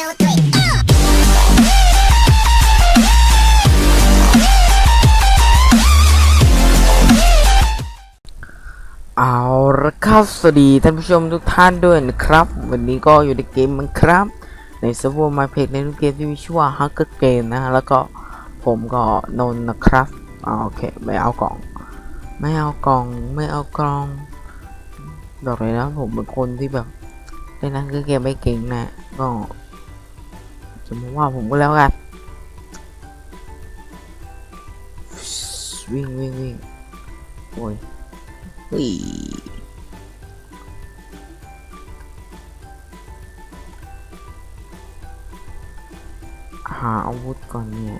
เอาละครับสวัสดีท่านผู้ชมทุกท่านด้วยนะครับ วันนี้ก็อยู่ในเกมมันครับ ในเซิร์ฟเวอร์มาเพจในรูปเกมที่มีชื่อว่า Hunger Game นะฮะแล้วก็ผมก็นนนะครับโอเคไม่เอากล่อง ไม่เอากล่องไม่เอากล่องบอกเลยนะผมเป็นคนที่แบบเล่น Hunger Game ไม่เก่งนะก็ จะมาว่าผมก็แล้วกัน วิ่งวิ่งวิ่งโอ้ยเฮ้ยหาอาวุธก่อนเนี่ย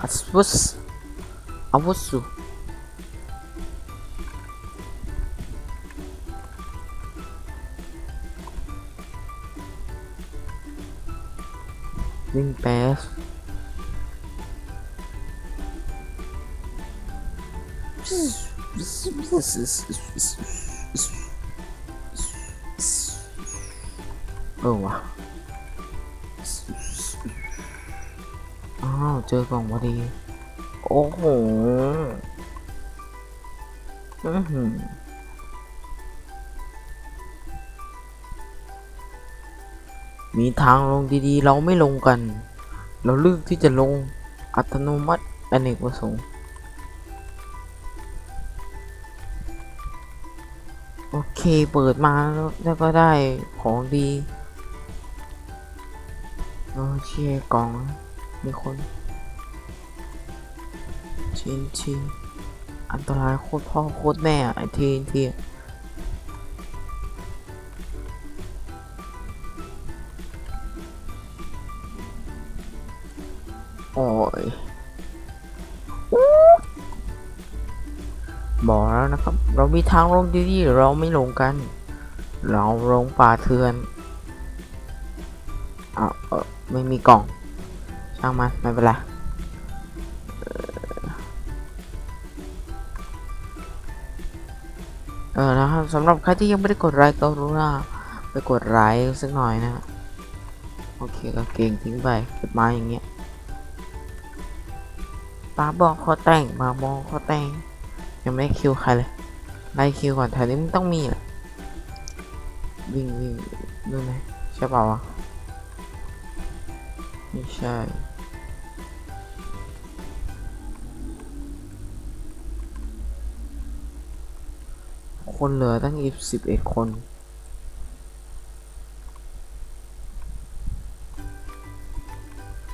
อาวุธอาวุธสุ วิ่งแป๊บเออวะอ้าวเจอกล่องพอดี โอ้โห อื้อหือ มีทางลงดีๆ เราไม่ลงกัน เราเลือกที่จะลงอัตโนมัติอเนกประสงค์โอเคเปิดมาแล้วก็ได้ของดีโอเคกล่องมีคนชินชินอันตรายโคตรพ่อโคตรแม่อะไอทีนที โอ้ยบอกแล้วนะครับ เรามีทางลงดีๆเราไม่ลงกัน เราลงป่าเถื่อนอะเออไม่มีกล่อง ช่างมันไม่เป็นไรเออนะครับสำหรับใครที่ยังไม่ได้กดไลค์ก็รู้นะไปกดไลค์สักหน่อยนะ โอเคก็เก่งทิ้งไปเก็บไม้อย่างเงี้ย ป้าบอกขอแต่งมาบอกขอแต่ง ยังไม่ได้คิวใครเลยไล่คิวก่อนแถวนี้มันต้องมีแหละวิ่งวิ่งดูไหมใช่เปล่าวะไม่ใช่คนเหลือตั้งยี่สิบเอ็ดคน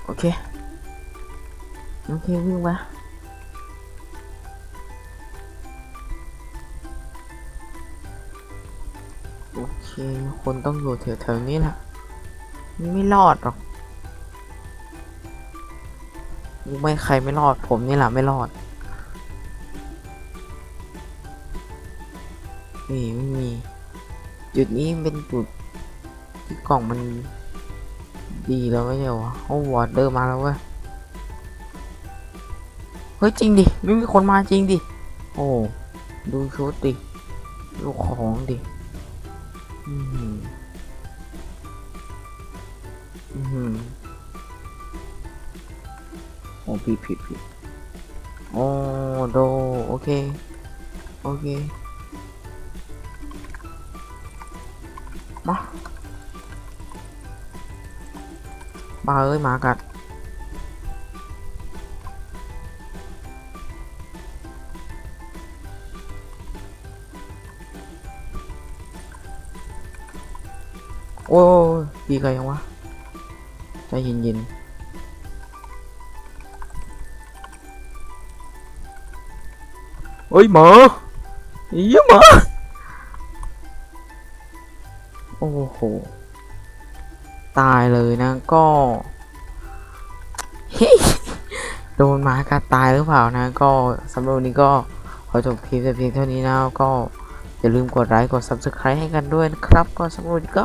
โอเค โอเควิ่งมาโอเค คนต้องอยู่แถวๆนี้แหละไม่รอดหรอกรู้ไหม่ใครไม่รอด ผมนี่แหละไม่รอด นี่ไม่มี จุดนี้เป็นจุดที่กล่องมันดีแล้วไม่ใช่หรอโอ้วอร์เดอร์มาแล้วเว้ย ฮ้ยจริงดิไม่มีคนมาจริงดิ โอ้ดูชุดดิดูของดิอืมอืมโอ้ผิดผิดผิดโอ้โดโอเค โอเค มาบ้าเอ้ยมากัด โอ้ยดีกันยังวะใจเย็นๆเฮ้ยหมาเยี่หมาโอ้โห ตายเลยนะก็เฮ้ยโดนหมากัดตายหรือเปล่านะ ก็สำหรับวันนี้ก็ขอจบคลิปแต่เพียงเท่านี้นะก็อย่าลืมกดไลค์กด subscribe ให้กันด้วยนะครับ ก็สำหรับวันนี้ก็